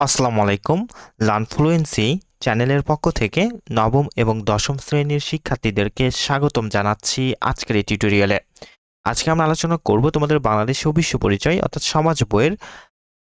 আসসালামু আলাইকুম। লার্নফ্লুয়েন্সি চ্যানেলের পক্ষ থেকে নবম এবং দশম শ্রেণির শিক্ষার্থীদেরকে স্বাগতম জানাচ্ছি আজকের এই টিউটোরিয়ালে। আজকে আমরা আলোচনা করব তোমাদের বাংলাদেশ ও বিশ্ব পরিচয়, অর্থাৎ সমাজ বইয়ের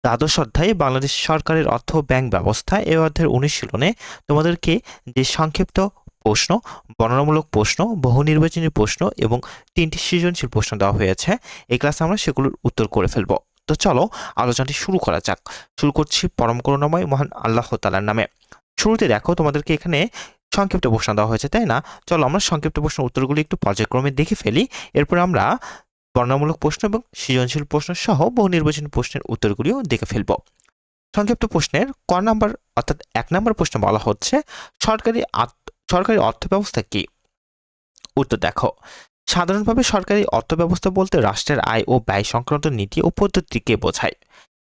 দ্বাদশ অধ্যায়ে বাংলাদেশ সরকারের অর্থ ব্যাংক ব্যবস্থা। এই অধ্যায়ের অনুশীলনে তোমাদেরকে যে সংক্ষিপ্ত প্রশ্ন, বর্ণনামূলক প্রশ্ন, বহু নির্বাচনী প্রশ্ন এবং তিনটি সৃজনশীল প্রশ্ন দেওয়া হয়েছে, এই ক্লাসে আমরা সেগুলোর উত্তর করে ফেলব। তো চলো আলোচনাটি শুরু করা যাক। শুরু করছি পরম করুণাময় মহান আল্লাহ তালার নামে। শুরুতে দেখো তোমাদেরকে এখানে সংক্ষিপ্ত প্রশ্ন দেওয়া হয়েছে, তাই না? চলো আমরা সংক্ষিপ্ত প্রশ্নের উত্তরগুলি একটু পর্যায়ক্রমে দেখে ফেলি। এরপর আমরা বর্ণামূলক প্রশ্ন এবং সৃজনশীল প্রশ্ন সহ বহু নির্বাচনী প্রশ্নের উত্তরগুলিও দেখে ফেলব। সংক্ষিপ্ত প্রশ্নের ক নাম্বার অর্থাৎ এক নম্বর প্রশ্ন বলা হচ্ছে, সরকারি সরকারি অর্থ ব্যবস্থা কি? উত্তর দেখো। সাধারণভাবে সরকারি অর্থব্যবস্থা বলতে রাষ্ট্রের আয় ও ব্যয় সংক্রান্ত নীতি ও পদ্ধতিকে বোঝায়।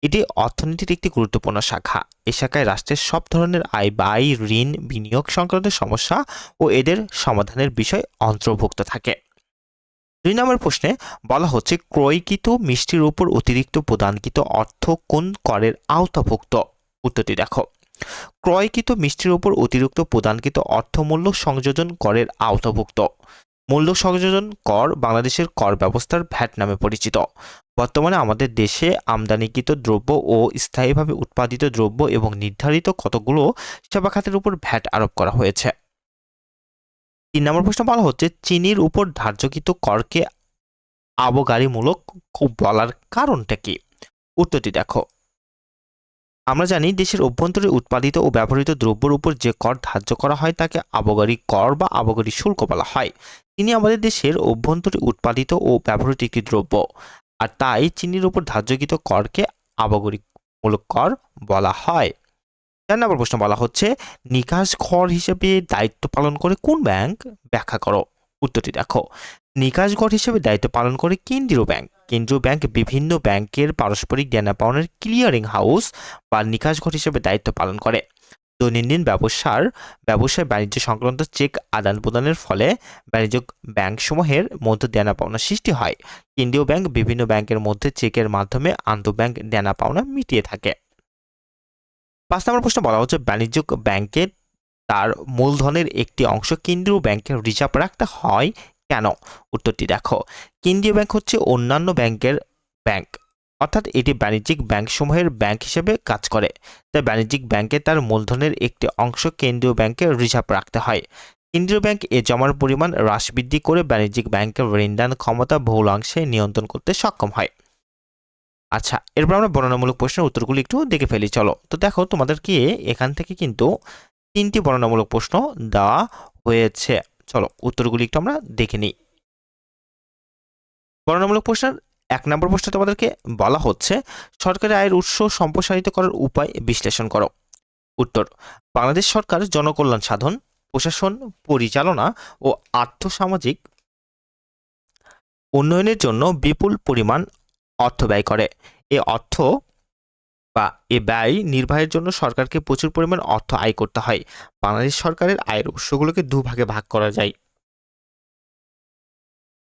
এটি অর্থনীতির একটি গুরুত্বপূর্ণ শাখা। এ শাখায় রাষ্ট্রের সব ধরনের আয় ব্যয়, ঋণ, বিনিয়োগ সংক্রান্ত সমস্যা ও এদের সমাধানের বিষয় অন্তর্ভুক্ত থাকে। দুই নম্বর প্রশ্নে বলা হচ্ছে, ক্রয়কৃত মিষ্টির উপর অতিরিক্ত প্রদানকৃত অর্থ কোন করের আওতাভুক্ত? উত্তরটি দেখো। ক্রয়কৃত মিষ্টির উপর অতিরিক্ত প্রদানকৃত অর্থমূল্য সংযোজন করের আওতাভুক্ত। মূল্য সংযোজন কর বাংলাদেশের কর ব্যবস্থার ভ্যাট নামে পরিচিত। বর্তমানে আমাদের দেশে আমদানিকৃত দ্রব্য ও স্থায়ীভাবে উৎপাদিত দ্রব্য এবং নির্ধারিত কতগুলো সেবা খাতের উপর ভ্যাট আরোপ করা হয়েছে। তিন নম্বর প্রশ্ন বলা হচ্ছে, চিনির উপর ধার্যকৃত করকে আবগারিমূলক বলার কারণটা কি? উত্তরটি দেখো। আমরা জানি দেশের অভ্যন্তরে উৎপাদিত ও ব্যবহৃত দ্রব্যের উপর যে কর ধার্য করা হয় তাকে আবগারি কর বা আবগারি শুল্ক বলা হয়। চিনি আমাদের দেশের অভ্যন্তরে উৎপাদিত ও ব্যবহৃত একটি দ্রব্য। আর তাই চিনির উপর ধার্যকৃত করকে আবগারিমূলক কর বলা হয়। চার নম্বর প্রশ্ন বলা হচ্ছে, নিকাশ ঘর হিসেবে দায়িত্ব পালন করে কোন ব্যাংক? ব্যাখ্যা করো। উত্তরটি দেখো। নিকাশ ঘর হিসেবে দায়িত্ব পালন করে কেন্দ্রীয় ব্যাংক। কেন্দ্রীয় ব্যাংক বিভিন্ন ব্যাংকের পারস্পরিক দেনা পাওনার ক্লিয়ারিং হাউস বা নিকাশ ঘর হিসেবে দায়িত্ব পালন করে। দৈনন্দিন ব্যবসার, ব্যবসায় বাণিজ্য সংক্রান্ত চেক আদান প্রদানের ফলে বাণিজ্য ব্যাংকসমূহের মধ্যে দেনা পাওনা সৃষ্টি হয়। কেন্দ্রীয় ব্যাংক বিভিন্ন ব্যাংকের মধ্যে চেকের মাধ্যমে আন্তঃব্যাংক দেনা পাওনা মিটিয়ে থাকে। পাঁচ নম্বর প্রশ্ন বলা হচ্ছে বাণিজ্যিক ব্যাংকের তার মূলধনের একটি অংশ কেন্দ্রীয় ব্যাংকে রিজার্ভ রাখতে হয় কেন? উত্তরটি দেখো। কেন্দ্রীয় ব্যাংক হচ্ছে অন্যান্য ব্যাংকের ব্যাংক। অর্থাৎ এটি বাণিজ্যিক ব্যাংকসমূহের ব্যাংক হিসেবে কাজ করে। তাই বাণিজ্যিক ব্যাংকে তার মূলধনের একটি অংশ কেন্দ্রীয় ব্যাংকে রিজার্ভ রাখতে হয়। কেন্দ্রীয় ব্যাংক এ জমার পরিমাণ হ্রাস বৃদ্ধি করে বাণিজ্যিক ব্যাংকের ঋণদান ক্ষমতা বহুলাংশে নিয়ন্ত্রণ করতে সক্ষম হয়। আচ্ছা এরপর আমরা বর্ণনামূলক প্রশ্নের উত্তরগুলি একটু দেখে ফেলি, চলো। তো দেখো তোমাদেরকে এখান থেকে কিন্তু তিনটি বর্ণনামূলক প্রশ্ন দেওয়া হয়েছে। চলো, উত্তরগুলি একটু আমরা দেখে নিই। বর্ণনামূলক প্রশ্নের এক নম্বর প্রশ্ন তোমাদেরকে বলা হচ্ছে, সরকারি আয়ের উৎস সম্প্রসারিত করার উপায় বিশ্লেষণ করো। উত্তর, বাংলাদেশ সরকার জনকল্যাণ সাধন, প্রশাসন, পরিচালনা ও আর্থসামাজিক উন্নয়নের জন্য বিপুল পরিমাণ অর্থ ব্যয় করে। এ অর্থ বা এ ব্যয় নির্বাহের জন্য সরকারকে প্রচুর পরিমাণ অর্থ আয় করতে হয়। বাংলাদেশ সরকারের আয়ের উৎসগুলোকে দুভাগে ভাগ করা যায়।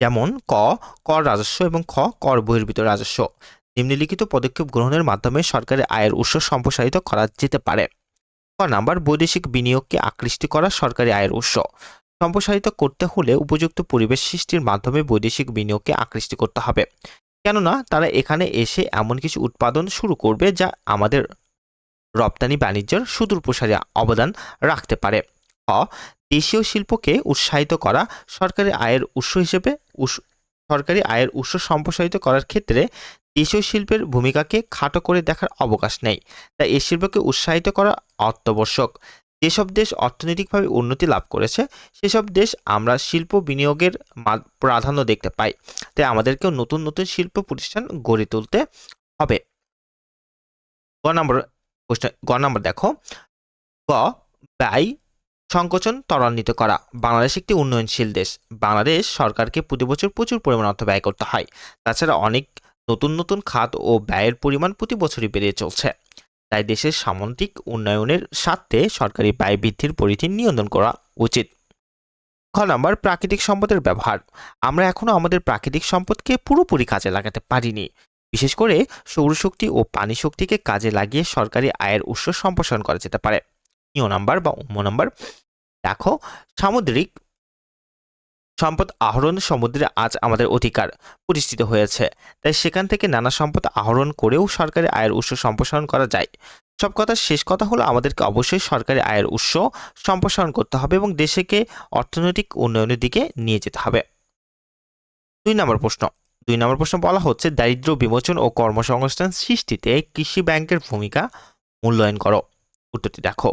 যেমন, ক, কর রাজস্ব এবং খ, কর বহির্ভূত রাজস্ব। নিম্নলিখিত পদক্ষেপ গ্রহণের মাধ্যমে সরকারের আয়ের উৎস সম্প্রসারিত করা যেতে পারে। ক নাম্বার, বৈদেশিক বিনিয়োগকে আকৃষ্ট করা সরকারি আয়ের উৎস। সম্প্রসারিত করতে হলে উপযুক্ত পরিবেশ সৃষ্টির মাধ্যমে বৈদেশিক বিনিয়োগকে আকৃষ্ট করতে হবে। কেননা তারা এখানে এসে এমন কিছু উৎপাদন শুরু করবে যা আমাদের রপ্তানি বাণিজ্যের সুদূর প্রসারে অবদান রাখতে পারে। অ দেশীয় শিল্পকে উৎসাহিত করা সরকারি আয়ের উৎস হিসেবে সরকারি আয়ের উৎস সম্প্রসারিত করার ক্ষেত্রে দেশীয় শিল্পের ভূমিকাকে খাটো করে দেখার অবকাশ নেই। তাই এই শিল্পকে উৎসাহিত করা অত্যাবশ্যক। যেসব দেশ অর্থনৈতিকভাবে উন্নতি লাভ করেছে, সেসব দেশ আমরা শিল্প বিনিয়োগের প্রাধান্য দেখতে পাই। তাই আমাদেরকেও নতুন নতুন শিল্প প্রতিষ্ঠান গড়ে তুলতে হবে। গ নম্বর গ নম্বর দেখো। গ, ব্যয় সংকোচন ত্বরান্বিত করা। বাংলাদেশ একটি উন্নয়নশীল দেশ। বাংলাদেশ সরকারকে প্রতি বছর প্রচুর পরিমাণ অর্থ ব্যয় করতে হয়। তাছাড়া অনেক নতুন নতুন খাত ও ব্যয়ের পরিমাণ প্রতি বছরই বেড়ে চলছে। তাই দেশের সামন্তিক উন্নয়নের স্বার্থে সরকারি ব্যয় বৃদ্ধির পরিধি নিয়ন্ত্রণ করা উচিত। খ নম্বর, প্রাকৃতিক সম্পদের ব্যবহার। আমরা এখনও আমাদের প্রাকৃতিক সম্পদকে পুরোপুরি কাজে লাগাতে পারিনি। বিশেষ করে সৌরশক্তি ও পানি শক্তিকে কাজে লাগিয়ে সরকারি আয়ের উৎস সম্প্রসারণ করা যেতে পারে। ইও নাম্বার বা উম নাম্বার। দেখো, সামুদ্রিক সম্পদ আহরণ সমুদ্রে আজ আমাদের অধিকার প্রতিষ্ঠিত হয়েছে। তাই সেখান থেকে নানা সম্পদ আহরণ করেও সরকারি আয়ের উৎস সম্প্রসারণ করা যায়। সব কথা শেষ কথা হলো, আমাদেরকে অবশ্যই সরকারি আয়ের উৎস সম্প্রসারণ করতে হবে এবং দেশকে অর্থনৈতিক উন্নয়নের দিকে নিয়ে যেতে হবে। দুই নম্বর প্রশ্ন। দুই নম্বর প্রশ্ন বলা হচ্ছে, দারিদ্র বিমোচন ও কর্মসংস্থান সৃষ্টিতে কৃষি ব্যাংকের ভূমিকা মূল্যায়ন করো। উত্তরটি দেখো।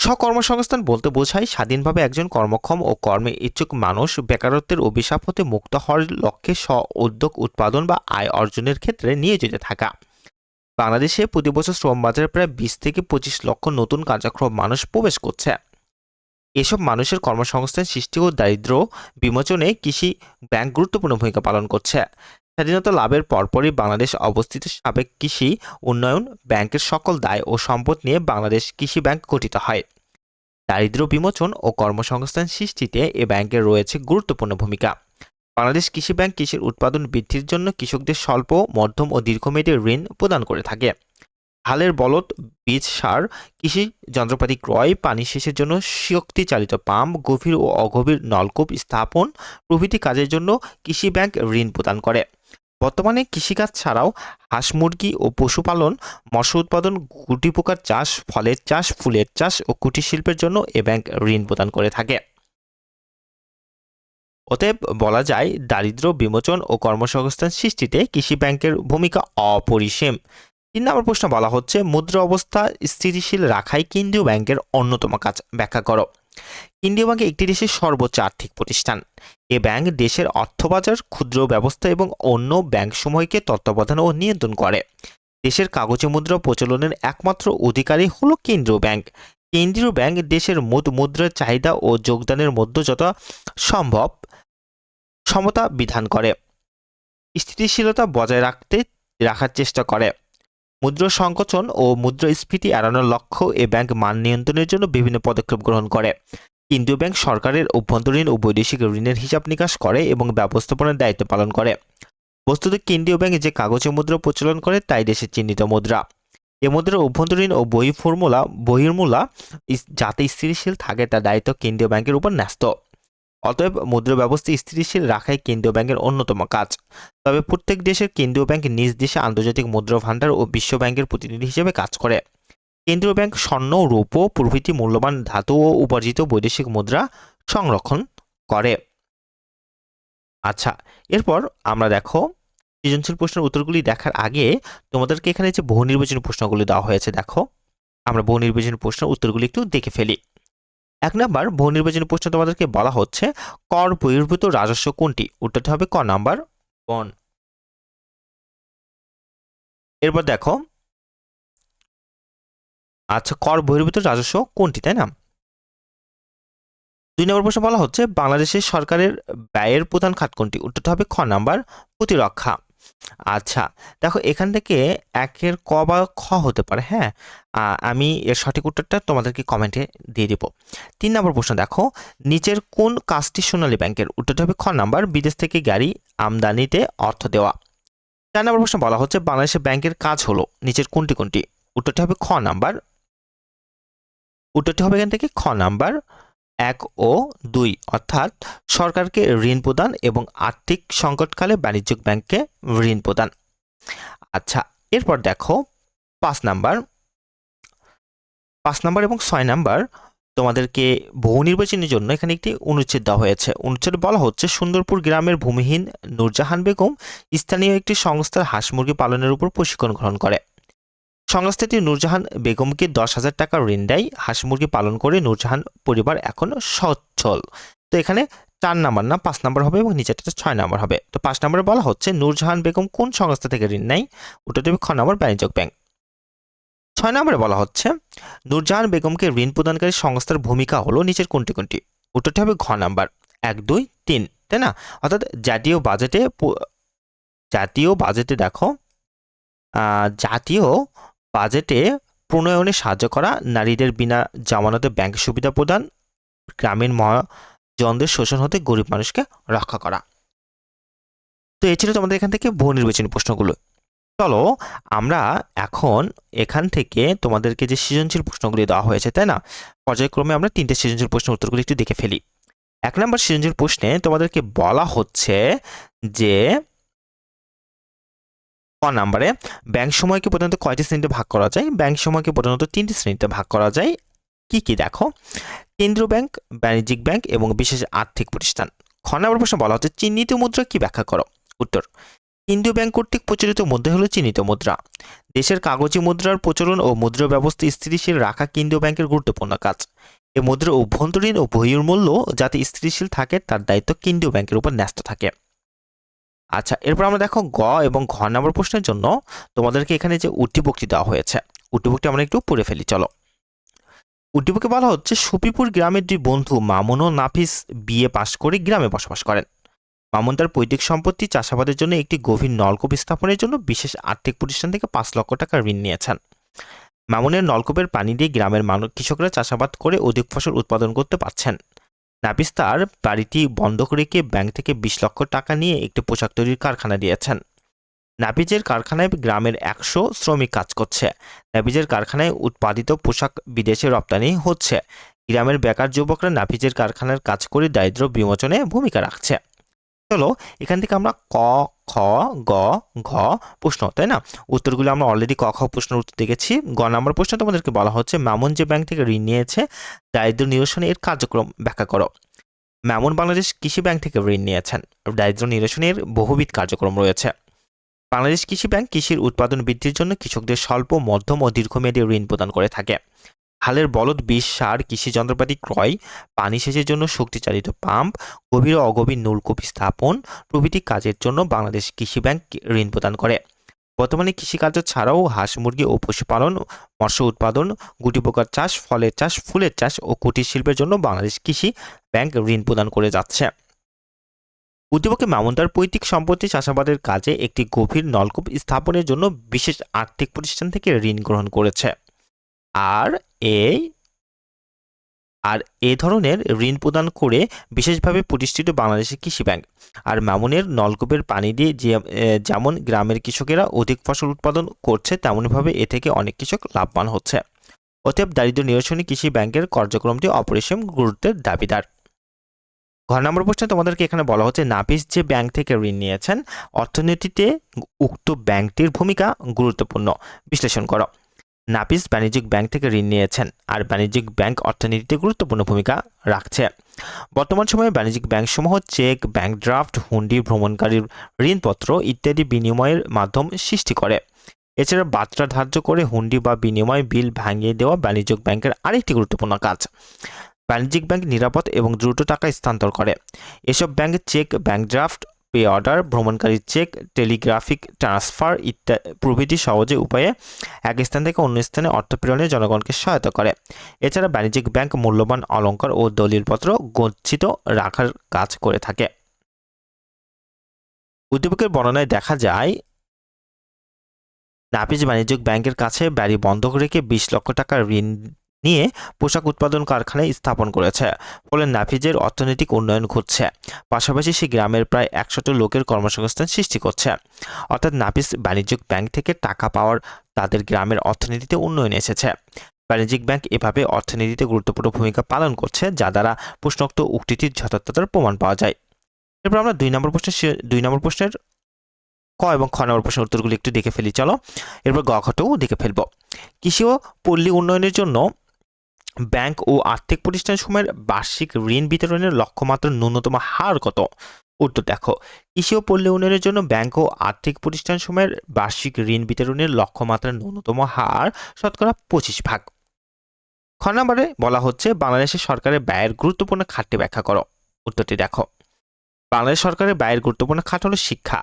স্বকর্মসংস্থান বলতে বোঝায় স্বাধীনভাবে একজন কর্মক্ষম ও কর্মে ইচ্ছুক মানুষ বেকারত্বের অভিশাপ হতে মুক্ত হওয়ার লক্ষ্যে স্ব উদ্যোগ, উৎপাদন বা আয় অর্জনের ক্ষেত্রে নিয়োজিত থাকা। বাংলাদেশে প্রতি বছর শ্রম বাজারে প্রায় বিশ থেকে পঁচিশ লক্ষ নতুন কার্যক্রম মানুষ প্রবেশ করছে। এসব মানুষের কর্মসংস্থান সৃষ্টি ও দারিদ্র বিমোচনে কৃষি ব্যাংক গুরুত্বপূর্ণ ভূমিকা পালন করছে। স্বাধীনতা লাভের পরপরই বাংলাদেশ অবস্থিত সাবেক কৃষি উন্নয়ন ব্যাংকের সকল দায় ও সম্পদ নিয়ে বাংলাদেশ কৃষি ব্যাংক গঠিত হয়। দারিদ্র্য বিমোচন ও কর্মসংস্থান সৃষ্টিতে এ ব্যাংকের রয়েছে গুরুত্বপূর্ণ ভূমিকা। বাংলাদেশ কৃষি ব্যাংক কৃষির উৎপাদন বৃদ্ধির জন্য কৃষকদের স্বল্প, মধ্যম ও দীর্ঘমেয়াদী ঋণ প্রদান করে থাকে। হালের বলদ, বীজ, সার, কৃষি যন্ত্রপাতি ক্রয়, পানি সেচের জন্য শক্তি চালিত পাম্প, গভীর ও অগভীর নলকূপ স্থাপন প্রভৃতি কাজের জন্য কৃষি ব্যাংক ঋণ প্রদান করে। বর্তমানে কৃষিকাজ ছাড়াও হাঁস মুরগি ও পশুপালন, মৎস্য উৎপাদন, গুটি পোকার চাষ, ফলের চাষ, ফুলের চাষ ও কুটির শিল্পের জন্য এ ব্যাংক ঋণ প্রদান করে থাকে। অতএব বলা যায় দারিদ্র্য বিমোচন ও কর্মসংস্থান সৃষ্টিতে কৃষি ব্যাংকের ভূমিকা অপরিসীম। তিন নম্বর প্রশ্ন বলা হচ্ছে, মুদ্রা অবস্থা স্থিতিশীল রাখাই কেন্দ্রীয় ব্যাংকের অন্যতম কাজ। ব্যাখ্যা করো। কেন্দ্রীয় ব্যাংক একটি দেশের সর্বোচ্চ আর্থিক প্রতিষ্ঠান। এ ব্যাংক দেশের অর্থবাজার, ক্ষুদ্র ব্যবস্থা এবং অন্য ব্যাংকসমূহকে তত্ত্বাবধান ও নিয়ন্ত্রণ করে। দেশের কাগজে মুদ্রা প্রচলনের একমাত্র অধিকারী হল কেন্দ্রীয় ব্যাংক। কেন্দ্রীয় ব্যাংক দেশের মোট মুদ্রার চাহিদা ও যোগদানের মধ্যে যত সম্ভব সমতা বিধান করে। স্থিতিশীলতা বজায় রাখতে, রাখার চেষ্টা করে। মুদ্রা সংকোচন ও মুদ্রাস্ফীতি এড়ানোর লক্ষ্য এ ব্যাংক মান নিয়ন্ত্রণের জন্য বিভিন্ন পদক্ষেপ গ্রহণ করে। কেন্দ্রীয় ব্যাংক সরকারের অভ্যন্তরীণ ও বৈদেশিক ঋণের হিসাব নিকাশ করে এবং ব্যবস্থাপনার দায়িত্ব পালন করে। বস্তুত কেন্দ্রীয় ব্যাংক যে কাগজে মুদ্রা প্রচলন করে তাই দেশের চিহ্নিত মুদ্রা। এ মুদ্রার অভ্যন্তরীণ ও বহি ফর্মুলা বহির্মূলা যাতে স্থিতিশীল থাকে তার দায়িত্ব কেন্দ্রীয় ব্যাংকের উপর ন্যস্ত। অতএব মুদ্রা ব্যবস্থা স্থিতিশীল রাখাই কেন্দ্রীয় ব্যাংকের অন্যতম কাজ। তবে প্রত্যেক দেশের কেন্দ্রীয় ব্যাংক নিজ দেশে আন্তর্জাতিক মুদ্রা ভাণ্ডার ও বিশ্ব ব্যাংকের প্রতিনিধি হিসেবে কাজ করে। কেন্দ্রীয় ব্যাংক স্বর্ণ, রৌপ্য, প্রভৃতি মূল্যবান ধাতু ও উপার্জিত বৈদেশিক মুদ্রা সংরক্ষণ করে। আচ্ছা এরপর আমরা দেখো সৃজনশীল প্রশ্নের উত্তরগুলি দেখার আগে তোমাদেরকে এখানে যে বহু নির্বাচনী প্রশ্নগুলি দেওয়া হয়েছে, দেখো। আমরা বহু নির্বাচনী প্রশ্নের উত্তরগুলি একটু দেখে ফেলি। এক নাম্বার, বহু নির্বাচনী প্রশ্ন তোমাদেরকে বলা হচ্ছে, কর বহির্ভূত রাজস্ব কোনটি? উত্তরটি হবে ক নাম্বার, বন। এরপর দেখো আচ্ছা কর বহির্ভূত রাজস্ব কোনটি, তাই না? দুই নম্বর প্রশ্ন বলা হচ্ছে, বাংলাদেশের সরকারের ব্যয়ের প্রধান খাত কোনটি? উত্তরটা হবে খ নাম্বার, প্রতিরক্ষা। আচ্ছা দেখো এখান থেকে একের ক বা খ হতে পারে হ্যাঁ? আমি এর সঠিক উত্তরটা তোমাদেরকে কমেন্টে দিয়ে দিব। তিন নম্বর প্রশ্ন, দেখো, নিচের কোন কাজটি সোনালী ব্যাংকের? উত্তরটা হবে খ নাম্বার, বিদেশ থেকে গাড়ি আমদানিতে অর্থ দেওয়া। চার নম্বর প্রশ্ন বলা হচ্ছে বাংলাদেশের ব্যাংকের কাজ হলো নিচের কোনটি কোনটি? উত্তরটি হবে খ নাম্বার, উত্তরটি হবে এখান থেকে খ নাম্বার এক ও দুই, অর্থাৎ সরকারকে ঋণ প্রদান এবং আর্থিক সংকটকালে বাণিজ্যিক ব্যাংককে ঋণ প্রদান। আচ্ছা এরপর দেখো পাঁচ নাম্বার। পাঁচ নাম্বার এবং ছয় নাম্বার তোমাদেরকে বহু নির্বাচনের জন্য এখানে একটি অনুচ্ছেদ দেওয়া হয়েছে। অনুচ্ছেদ বলা হচ্ছে, সুন্দরপুর গ্রামের ভূমিহীন নূরজাহান বেগম স্থানীয় একটি সংস্থার হাঁস মুরগি পালনের উপর প্রশিক্ষণ গ্রহণ করে। সংস্থাটি নূরজাহান বেগমকে দশ হাজার টাকা ঋণ দেয়। হাঁস মুরগি পালন করে নূরজাহান পরিবার এখন সচ্ছল। তো এখানে চার নাম্বার না, পাঁচ নাম্বার হবে এবং নিচেরটা ছয় নাম্বার হবে। তো পাঁচ নাম্বারে বলা হচ্ছে, নূরজাহান বেগম কোন সংস্থা থেকে ঋণ নেয়? ওটা দেবে খ নম্বর বাণিজ্যিক ব্যাংক। ছয় নম্বরে বলা হচ্ছে, নূরজাহান বেগমকে ঋণ প্রদানকারী সংস্থার ভূমিকা হলো নিচের কোনটি কোনটি? উত্তরটি হবে ঘ নাম্বার। এক, দুই, তিন, তাই না? অর্থাৎ জাতীয় বাজেটে জাতীয় বাজেটে দেখো জাতীয় বাজেটে প্রণয়নে সাহায্য করা নারীদের বিনা জামানতে ব্যাংক সুবিধা প্রদান, গ্রামীণ মহাজনদের শোষণ হতে গরিব মানুষকে রক্ষা করা। তো এ ছিল তোমাদের এখান থেকে বহু নির্বাচনী প্রশ্নগুলো। চলো, আমরা এখন এখান থেকে তোমাদেরকে যে সৃজনশীল প্রশ্নগুলি দেওয়া হয়েছে, তাই না? পর্যায়ক্রমে আমরা তিনটে সৃজনশীল প্রশ্নের উত্তরগুলি একটু দেখে ফেলি। এক নম্বর সৃজনশীল প্রশ্নে তোমাদেরকে বলা হচ্ছে যে ক নাম্বারে ব্যাংক সময়কে প্রধানত কয়টি শ্রেণীতে ভাগ করা যায়? ব্যাংক সময়কে প্রধানত তিনটি শ্রেণীতে ভাগ করা যায়। কি কি দেখো? কেন্দ্রীয় ব্যাংক বাণিজ্যিক ব্যাংক এবং বিশেষ আর্থিক প্রতিষ্ঠান। খ নম্বর প্রশ্ন বলা হচ্ছে, চিহ্নিত মুদ্রা কি ব্যাখ্যা করো? উত্তর, কেন্দ্রীয় ব্যাংক কর্তৃক প্রচলিত মুদ্রা হলো চিহ্নিত মুদ্রা। দেশের কাগজি মুদ্রার প্রচলন ও মুদ্রা ব্যবস্থা স্থিতিশীল রাখা কেন্দ্রীয় ব্যাংকের গুরুত্বপূর্ণ কাজ। এই মুদ্রা অভ্যন্তরীণ ও বহির্মূল্য যাতে স্থিতিশীল থাকে, তার দায়িত্ব কেন্দ্রীয় ব্যাংকের উপর ন্যস্ত থাকে। আচ্ছা এরপর আমরা দেখো গ এবং ঘ নম্বর প্রশ্নের জন্য তোমাদেরকে এখানে যে উদ্দীপকটি দেওয়া হয়েছে উদ্দীপকটি আমরা একটু পড়ে ফেলি, চলো। উদ্দীপকে বলা হচ্ছে সুপিপুর গ্রামের দুই বন্ধু মামুন ও নাফিস বিয়ে পাশ করে গ্রামে বসবাস করেন। মামুন তার পৈতৃক সম্পত্তি, চাষাবাদের জন্য একটি গভীর নলকূপ স্থাপনের জন্য বিশেষ আর্থিক প্রতিষ্ঠান থেকে পাঁচ লক্ষ টাকা ঋণ নিয়েছেন। মামুনের নলকূপের পানি দিয়ে গ্রামের মানুষ কৃষকরা চাষাবাদ করে অধিক ফসল উৎপাদন করতে পারছেন। নাপিস তার বাড়িটি বন্ধক রেখে ব্যাংক থেকে বিশ লক্ষ টাকা নিয়ে একটি পোশাক তৈরির কারখানা দিয়েছেন। নাপিজের কারখানায় গ্রামের একশো শ্রমিক কাজ করছে। নাপিজের কারখানায় উৎপাদিত পোশাক বিদেশে রপ্তানি হচ্ছে। গ্রামের বেকার যুবকরা নাফিজের কারখানার কাজ করে দারিদ্র বিমোচনে ভূমিকা রাখছে। চলো এখান থেকে আমরা ক, খ, গ, ঘ প্রশ্ন, তাই না? উত্তরগুলো আমরা অলরেডি ক, খ প্রশ্নের উত্তর দেখেছি। গ নম্বর প্রশ্ন তোমাদেরকে বলা হচ্ছে, মামুন যে ব্যাংক থেকে ঋণ নিয়েছে দারিদ্র নিরসনে এর কার্যক্রম ব্যাখ্যা করো। মামুন বাংলাদেশ কৃষি ব্যাংক থেকে ঋণ নিয়েছেন। দারিদ্র নিরসনের বহুবিধ কার্যক্রম রয়েছে। বাংলাদেশ কৃষি ব্যাংক কৃষির উৎপাদন বৃদ্ধির জন্য কৃষকদের স্বল্প, মধ্যম ও দীর্ঘমেয়াদী ঋণ প্রদান করে থাকে। হালের বলদ বীজ সার, কৃষি যন্ত্রপাতি ক্রয়, পানি সেচের জন্য শক্তিচালিত পাম্প, গভীর অগভীর নলকূপ স্থাপন প্রভৃতি কাজের জন্য বাংলাদেশ কৃষি ব্যাংক ঋণ প্রদান করে। বর্তমানে কৃষিকার্য ছাড়াও হাঁস, মুরগি ও পশুপালন, মৎস্য উৎপাদন, গুটি পোকার চাষ, ফলের চাষ, ফুলের চাষ ও কুটির শিল্পের জন্য বাংলাদেশ কৃষি ব্যাংক ঋণ প্রদান করে যাচ্ছে। উদ্দীপকে মামুন তার পৈতৃক সম্পত্তি চাষাবাদের কাজে একটি গভীর নলকূপ স্থাপনের জন্য বিশেষ আর্থিক প্রতিষ্ঠান থেকে ঋণ গ্রহণ করেছে। আর এই আর এ ধরনের ঋণ প্রদান করে বিশেষভাবে প্রতিষ্ঠিত বাংলাদেশের কৃষি ব্যাংক। আর মামুনের নলকূপের পানি দিয়ে যে যেমন গ্রামের কৃষকেরা অধিক ফসল উৎপাদন করছে, তেমনভাবে এ থেকে অনেক কৃষক লাভবান হচ্ছে। অতএব দারিদ্র নিরসনে কৃষি ব্যাংকের কার্যক্রমটি অপরিসীম গুরুত্বের দাবিদার। ঘর নম্বর প্রশ্নে তোমাদেরকে এখানে বলা হচ্ছে নাপিস যে ব্যাংক থেকে ঋণ নিয়েছেন, অর্থনীতিতে উক্ত ব্যাংকটির ভূমিকা গুরুত্বপূর্ণ। বিশ্লেষণ করো। নাপিস বাণিজ্যিক ব্যাংক থেকে ঋণ নিয়েছেন আর বাণিজ্যিক ব্যাংক অর্থনীতিতে গুরুত্বপূর্ণ ভূমিকা রাখছে। বর্তমান সময়ে বাণিজ্যিক ব্যাংকসমূহ চেক, ব্যাংক ড্রাফট, হুন্ডি ভ্রমণকারীর ঋণপত্র ইত্যাদি বিনিময়ের মাধ্যম সৃষ্টি করে। এছাড়া বার্তা ধার্য করে হুন্ডি বা বিনিময় বিল ভাঙিয়ে দেওয়া বাণিজ্যিক ব্যাংকের আরেকটি গুরুত্বপূর্ণ কাজ। বাণিজ্যিক ব্যাংক নিরাপদ এবং দ্রুত টাকা স্থানান্তর করে। এসব bank cheque, bank draft pay order, ভ্রমণকারী চেক, টেলিগ্রাফিক ট্রান্সফার ইত্যাদি প্রভৃতি সহজে উপায়ে এক স্থান থেকে অন্য স্থানে অর্থ প্রেরণে জনগণকে সহায়তা করে। এছাড়া বাণিজ্যিক ব্যাংক মূল্যবান অলংকার ও দলিলপত্র গচ্ছিত রাখার কাজ করে থাকে। উদ্দীপকের বর্ণনায় দেখা যায় নাপিজ বাণিজ্যিক ব্যাংকের কাছে বাড়ি বন্ধক রেখে বিশ লক্ষ টাকার ঋণ নিয়ে পোশাক উৎপাদন কারখানায় স্থাপন করেছে, ফলে নাফিজের অর্থনৈতিক উন্নয়ন ঘটছে। পাশাপাশি সে গ্রামের প্রায় একশোটি লোকের কর্মসংস্থান সৃষ্টি করছে। অর্থাৎ নাফিস বাণিজ্যিক ব্যাংক থেকে টাকা পাওয়ার তাদের গ্রামের অর্থনীতিতে উন্নয়ন এসেছে। বাণিজ্যিক ব্যাংক এভাবে অর্থনীতিতে গুরুত্বপূর্ণ ভূমিকা পালন করছে, যা দ্বারা প্রশ্নোক্ত উক্তিটির যথার্থতার প্রমাণ পাওয়া যায়। এরপর আমরা দুই নম্বর প্রশ্নের দুই নম্বর প্রশ্নের ক এবং খ নম্বর প্রশ্নের উত্তরগুলি একটু দেখে ফেলি, চলো। এরপর গ ঘটাও দেখে ফেলব। কৃষি ও পল্লী উন্নয়নের জন্য ব্যাংক ও আর্থিক প্রতিষ্ঠানসমূহের বার্ষিক ঋণ বিতরণের লক্ষ্যমাত্রার ন্যূনতম হার কত? উত্তর দেখো, কৃষি ও পল্লী উন্নয়নের জন্য ব্যাংক ও আর্থিক প্রতিষ্ঠানসমূহের বার্ষিক ঋণ বিতরণের লক্ষ্যমাত্রার ন্যূনতম হার শতকরা পঁচিশ ভাগ। খ নম্বরে বলা হচ্ছে বাংলাদেশের সরকারের ব্যয়ের গুরুত্বপূর্ণ খাতটি ব্যাখ্যা করো। উত্তরটি দেখো, বাংলাদেশ সরকারের ব্যয়ের গুরুত্বপূর্ণ খাত হলো শিক্ষা।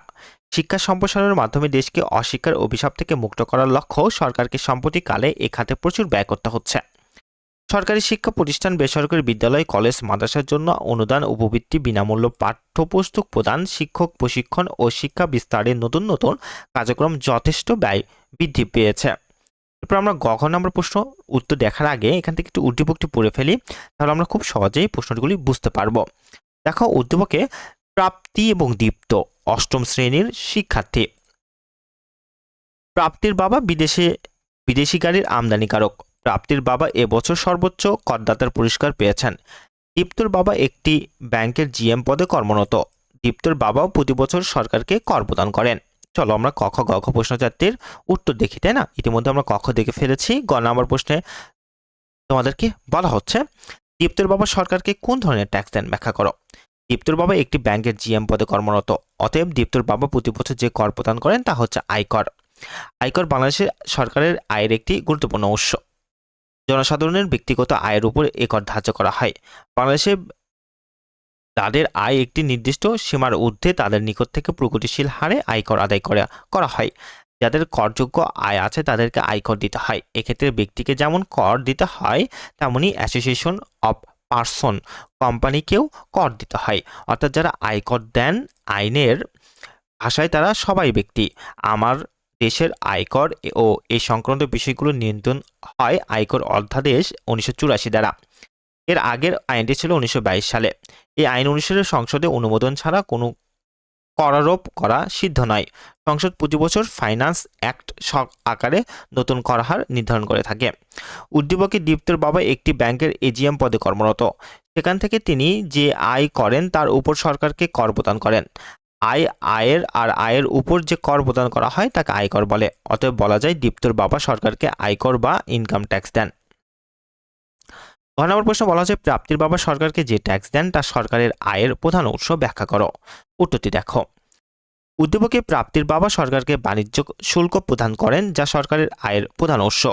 শিক্ষা সম্প্রসারণের মাধ্যমে দেশকে অশিক্ষার অভিশাপ থেকে মুক্ত করার লক্ষ্য সরকারকে সম্প্রতিকালে এ খাতে প্রচুর ব্যয় করতে হচ্ছে। সরকারি শিক্ষা প্রতিষ্ঠান বেসরকারি বিদ্যালয়, কলেজ, মাদ্রাসার জন্য অনুদান উপবৃত্তি, বিনামূল্য পাঠ্যপুস্তক প্রদান, শিক্ষক প্রশিক্ষণ ও শিক্ষা বিস্তারের নতুন নতুন কার্যক্রম যথেষ্ট ব্যয় বৃদ্ধি পেয়েছে। এরপর আমরা গঘ নম্বর প্রশ্ন উত্তর দেখার আগে এখান থেকে একটু উদ্দীপকটি পড়ে ফেলি, তাহলে আমরা খুব সহজেই প্রশ্নগুলি বুঝতে পারব। দেখো, উদ্দীপকে প্রাপ্তি এবং দীপ্ত, অষ্টম শ্রেণির শিক্ষার্থী। প্রাপ্তির বাবা বিদেশে, বিদেশি গাড়ির আমদানিকারক। প্রাপ্তির বাবা এবছর সর্বোচ্চ করদাতার পুরস্কার পেয়েছেন। দীপ্তর বাবা একটি ব্যাংকের জিএম পদে কর্মরত। দীপ্তর বাবাও প্রতি বছর সরকারকে কর প্রদান করেন। চলো আমরা কখ গ খ প্রশ্ন উত্তর দেখি, তাই না? ইতিমধ্যে আমরা কখ দেখে ফেলেছি। গ নম্বর প্রশ্নে তোমাদেরকে বলা হচ্ছে, দীপ্তর বাবা সরকারকে কোন ধরনের ট্যাক্স দেন? ব্যাখ্যা করো। দীপ্তর বাবা একটি ব্যাংকের জিএম পদে কর্মরত। অতএব দীপ্তর বাবা প্রতি বছর যে কর প্রদান করেন তা হচ্ছে আয়কর। আয়কর বাংলাদেশের সরকারের আয়ের একটি গুরুত্বপূর্ণ উৎস। জনসাধারণের ব্যক্তিগত আয়ের উপর এ কর ধার্য করা হয়। বাংলাদেশে তাদের আয় একটি নির্দিষ্ট সীমার ঊর্ধ্বে তাদের নিকট থেকে প্রগতিশীল হারে আয়কর আদায় করা করা হয়। যাদের করযোগ্য আয় আছে তাদেরকে আয়কর দিতে হয়। এক্ষেত্রে ব্যক্তিকে যেমন কর দিতে হয়, তেমনি অ্যাসোসিয়েশন অফ পার্সন কোম্পানিকেও কর দিতে হয়। অর্থাৎ যারা আয়কর দেন, আইনের ভাষায় তারা সবাই ব্যক্তি। আমার দেশের আয়কর ও এ সংক্রান্ত বিষয়গুলো নিয়ন্ত্রণ হয় আয়কর অধ্যাদেশ উনিশশো চুরাশি দ্বারা। এর আগের আইনটি ছিল উনিশশো বাইশ সালে। এই আইন অনুসারে সংসদে অনুমোদন ছাড়া কোনো করারোপ করা সিদ্ধ নয়। সংসদ প্রতি বছর ফাইন্যান্স অ্যাক্ট আকারে নতুন কর হার নির্ধারণ করে থাকে। উদ্দীপকের দীপ্তর বাবা একটি ব্যাংকের এজিএম পদে কর্মরত। সেখান থেকে তিনি যে আয় করেন তার উপর সরকারকে কর প্রদান করেন। আয়, আয়ের আর আয়ের উপর যে কর প্রদান করা হয় তাকে আয়কর বলে। অতএব বলা যায় দীপ্তর বাবা সরকারকে আয়কর বা ইনকাম ট্যাক্স দেন। ঘ নম্বর প্রশ্ন বলা হচ্ছে, প্রাপ্তির বাবা সরকারকে যে ট্যাক্স দেন তা সরকারের আয়ের প্রধান উৎস ব্যাখ্যা করো। উত্তরটি দেখো। উদ্যোগকে প্রাপ্তির বাবা সরকারকে বাণিজ্য শুল্ক প্রদান করেন যা সরকারের আয়ের প্রধান উৎস।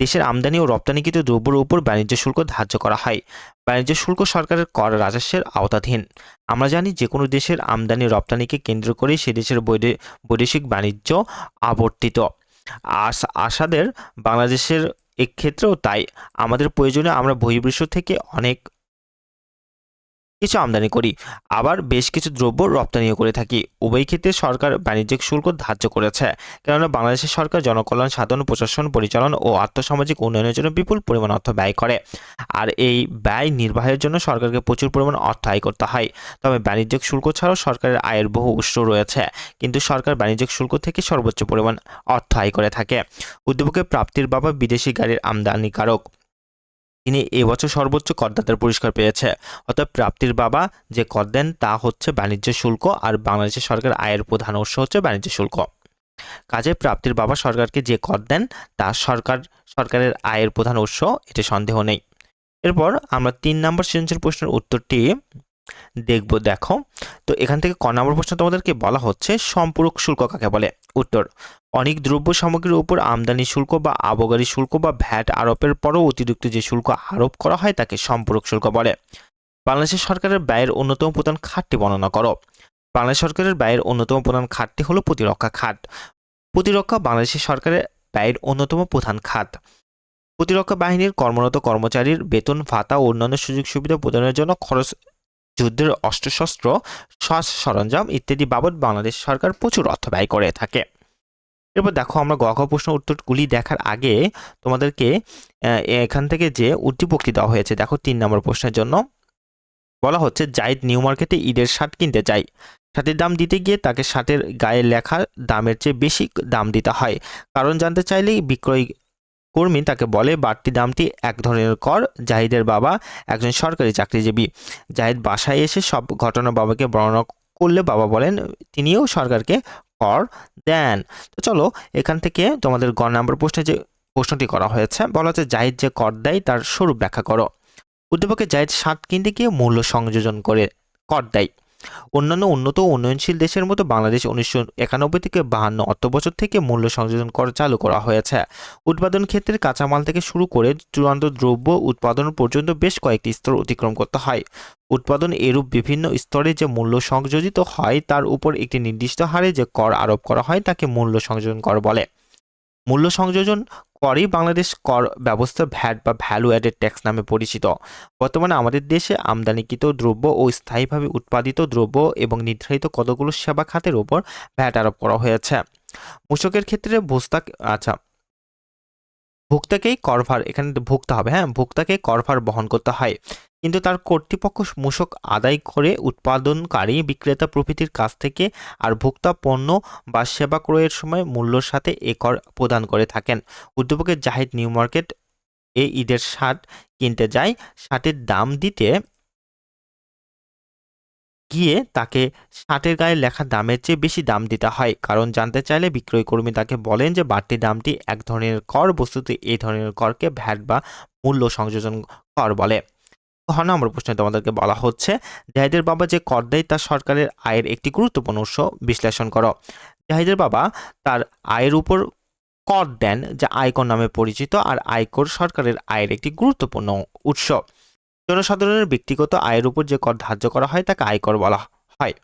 দেশের আমদানি ও রপ্তানিকৃত দ্রব্যের উপর বাণিজ্য শুল্ক ধার্য করা হয়। বাণিজ্য শুল্ক সরকারের কর রাজস্বের আওতাধীন। আমরা জানি যে কোনো দেশের আমদানি রপ্তানিকে কেন্দ্র করে সে দেশের বৈদেশিক বাণিজ্য আবর্তিত। আস, আসাদের বাংলাদেশের এক্ষেত্রেও তাই। আমাদের প্রয়োজনে আমরা বহির্বিশ্ব থেকে অনেক কিছু আমদানি করি। আবার বেশ কিছু দ্রব্য রপ্তানিও করে থাকি। উভয় ক্ষেত্রে সরকার বাণিজ্যিক শুল্ক ধার্য করেছে। কেননা বাংলাদেশের সরকার জনকল্যাণ সাধন প্রশাসন, পরিচালন ও আর্থসামাজিক উন্নয়নের জন্য বিপুল পরিমাণ অর্থ ব্যয় করে। আর এই ব্যয় নির্বাহের জন্য সরকারকে প্রচুর পরিমাণ অর্থ আয় করতে হয়। তবে বাণিজ্যিক শুল্ক ছাড়াও সরকারের আয়ের বহু উৎস রয়েছে। কিন্তু সরকার বাণিজ্যিক শুল্ক থেকে সর্বোচ্চ পরিমাণ অর্থ আয় করে থাকে। উদ্যোগে প্রাপ্তির বাবা বিদেশি গাড়ির আমদানিকারক। তিনি এবছর সর্বোচ্চ করদাতার পুরস্কার পেয়েছে। অর্থাৎ প্রাপ্তির বাবা যে কর দেন তা হচ্ছে বাণিজ্য শুল্ক আর বাংলাদেশের সরকার আয়ের প্রধান উৎস হচ্ছে বাণিজ্য শুল্ক। কাজে প্রাপ্তির বাবা সরকারকে যে কর দেন তা সরকার, সরকারের আয়ের প্রধান উৎস এটি সন্দেহ নেই। এরপর আমরা তিন নম্বর সৃজনশীল প্রশ্নের উত্তরটি দেখব, দেখো। তো এখান থেকে ক নম্বর প্রশ্ন তোমাদেরকে বলা হচ্ছে, সম্পূরক শুল্ক কাকে বলে? উত্তর, অনেক দ্রব্য সামগ্রীর উপর আমদানি শুল্ক বা আবগারি শুল্ক বা ভ্যাট আরোপের পরও অতিরিক্ত যে শুল্ক আরোপ করা হয় তাকে সম্পূরক শুল্ক বলে। বাংলাদেশের সরকারের ব্যয়ের অন্যতম প্রধান খাতটি বর্ণনা করো। বাংলাদেশ সরকারের ব্যয়ের অন্যতম প্রধান খাতটি হলো প্রতিরক্ষা খাত। প্রতিরক্ষা বাংলাদেশের সরকারের ব্যয়ের অন্যতম প্রধান খাত। প্রতিরক্ষা বাহিনীর কর্মরত কর্মচারীর বেতন, ভাতা ও অন্যান্য সুযোগ সুবিধা প্রদানের জন্য খরচ যুদ্ধের অস্ত্রশস্ত্র সরঞ্জাম ইত্যাদি বাবদ বাংলাদেশ সরকার প্রচুর অর্থ ব্যয় করে থাকে। এরপর দেখো আমরা গখ প্রশ্ন উত্তরগুলি দেখার আগে তোমাদেরকে এখান থেকে যে উদ্দীপকটি দেওয়া হয়েছে, দেখো তিন নম্বর প্রশ্নের জন্য। বলা হচ্ছে জাইদ নিউ মার্কেটে ঈদের শার্ট কিনতে চাই শার্টের দাম দিতে গিয়ে তাকে শার্টের গায়ে লেখা দামের চেয়ে বেশি দাম দিতে হয়। কারণ জানতে চাইলেই বিক্রয় কর্মী তাকে বলে, বাড়তি দামটি এক ধরনের কর, জাহিদের বাবা একজন সরকারি চাকরিজীবী। জাহিদ বাসায় এসে সব ঘটনা বাবাকে বর্ণনা করলে বাবা বলেন, তিনিও সরকারকে কর দেন। তো চলো, এখান থেকে তোমাদের গ নাম্বার প্রশ্নে যে প্রশ্নটি করা হয়েছে, বলা হচ্ছে, জাহিদ যে কর দেয়, তার স্বরূপ ব্যাখ্যা করো। উদ্যোপকে জাহিদ শার্ট কিনতে গিয়ে মূল্য সংযোজন করে কর দেয়। অন্যান্য উন্নত উন্নয়নশীল দেশের মতো বাংলাদেশ উনিশশো একানব্বই থেকে বাহান্ন অর্থবছর থেকে মূল্য সংযোজন কর চালু করা হয়েছে। উৎপাদন ক্ষেত্রের কাঁচামাল থেকে শুরু করে চূড়ান্ত দ্রব্য উৎপাদন পর্যন্ত বেশ কয়েকটি স্তর অতিক্রম করতে হয়। উৎপাদন এরূপ বিভিন্ন স্তরে যে মূল্য সংযোজিত হয়, তার উপর একটি নির্দিষ্ট হারে যে কর আরোপ করা হয়, তাকে মূল্য সংযোজন কর বলে। মূল্য সংযোজন করেই বাংলাদেশ কর ব্যবস্থা ভ্যাট বা ভ্যালু অ্যাডেড ট্যাক্স নামে পরিচিত। বর্তমানে আমাদের দেশে আমদানিকৃত দ্রব্য ও স্থায়ীভাবে উৎপাদিত দ্রব্য এবং নির্ধারিত কতগুলো সেবা খাতের ওপর ভ্যাট আরোপ করা হয়েছে। মূষকের ক্ষেত্রে বস্তা আচ্ছা ভোক্তাকেই করভার, এখানে ভোক্তা হবে হ্যাঁ? ভোক্তাকে করভার বহন করতে হয়। কিন্তু তার কর্তৃপক্ষ মূসক আদায় করে উৎপাদনকারী, বিক্রেতা প্রভৃতির কাছ থেকে আর ভোক্তা পণ্য বা সেবা ক্রয়ের সময় মূল্যর সাথে এ কর প্রদান করে থাকেন। উদ্যোগের জাহিদ নিউ মার্কেট এ ঈদের শার্ট কিনতে যায়। শার্টের দাম দিতে গিয়ে তাকে শার্টের গায়ে লেখা দামের চেয়ে বেশি দাম দিতে হয়। কারণ জানতে চাইলে বিক্রয়কর্মী তাকে বলেন যে, বাড়তি দামটি এক ধরনের কর, বস্তুতে এই ধরনের করকে ভ্যাট বা মূল্য সংযোজন কর বলে। খ নম্বর প্রশ্নে তোমাদেরকে বলা হচ্ছে, জাহিদের বাবা যে কর দেয় তা সরকারের আয়ের একটি গুরুত্বপূর্ণ উৎস। বিশ্লেষণ করো। জাহিদের বাবা তার আয়ের উপর কর দেন, যা আয়কর নামে পরিচিত, আর আয়কর সরকারের আয়ের একটি গুরুত্বপূর্ণ উৎস। জনসাধারণের ব্যক্তিগত আয়ের উপর যে কর ধার্য করা হয়, তাকে আয়কর বলা হয়।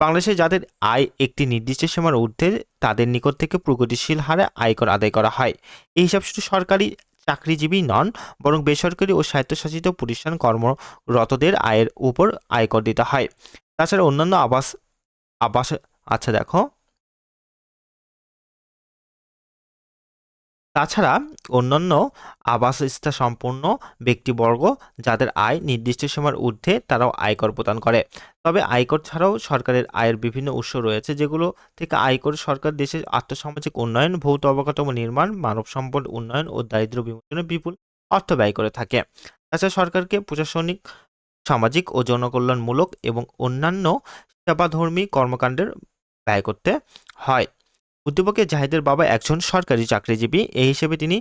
বাংলাদেশে যাদের আয় একটি নির্দিষ্ট সীমার ঊর্ধ্বে, তাদের নিকট থেকে প্রগতিশীল হারে আয়কর আদায় করা হয়। এই হিসাব শুধু সরকারি চাকরিজীবী নন, বরং বেসরকারি ও স্বায়ত্তশাসিত প্রতিষ্ঠান কর্মরতদের আয়ের উপর আয়কর দিতে হয়। তাছাড়া অন্যান্য আবাস আবাস আচ্ছা দেখো। তাছাড়া অন্যান্য আবাসস্থা সম্পন্ন ব্যক্তিবর্গ যাদের আয় নির্দিষ্ট সীমার ঊর্ধ্বে তারাও আয়কর প্রদান করে। তবে আয়কর ছাড়াও সরকারের আয়ের বিভিন্ন উৎস রয়েছে যেগুলো থেকে আয়কর সরকার দেশের আর্থসামাজিক উন্নয়ন, ভৌত অবকাঠামো নির্মাণ, মানব সম্পদ উন্নয়ন ও দারিদ্র বিমোচনে বিপুল অর্থ ব্যয় করে থাকে। তাছাড়া সরকারকে প্রশাসনিক, সামাজিক ও জনকল্যাণমূলক এবং অন্যান্য সেবাধর্মী কর্মকাণ্ডের ব্যয় করতে হয়। উদ্দীপকের জাহিদের বাবা একজন সরকারি চাকরিজীবী। এই হিসেবে তিনি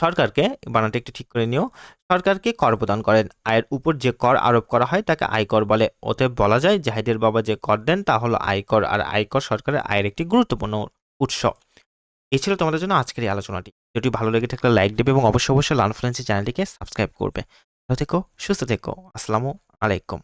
সরকারকে বানানটা একটু ঠিক করে নিও সরকারকে কর প্রদান করেন। আয়ের উপর যে কর আরোপ করা হয় তাকে আয়কর বলে। অতএব বলা যায় জাহিদের বাবা যে কর দেন তা হলো আয়কর, আর আয়কর সরকারের আয়ের একটি গুরুত্বপূর্ণ উৎস। এই ছিল তোমাদের জন্য আজকের এই আলোচনাটি। যদি ভালো লেগে থাকলে লাইক দেবে এবং অবশ্যই অবশ্যই লার্ন ফ্রেন্সি চ্যানেলটিকে সাবস্ক্রাইব করবে। ভালো থেকো, সুস্থ থেকো। আসসালামু আলাইকুম।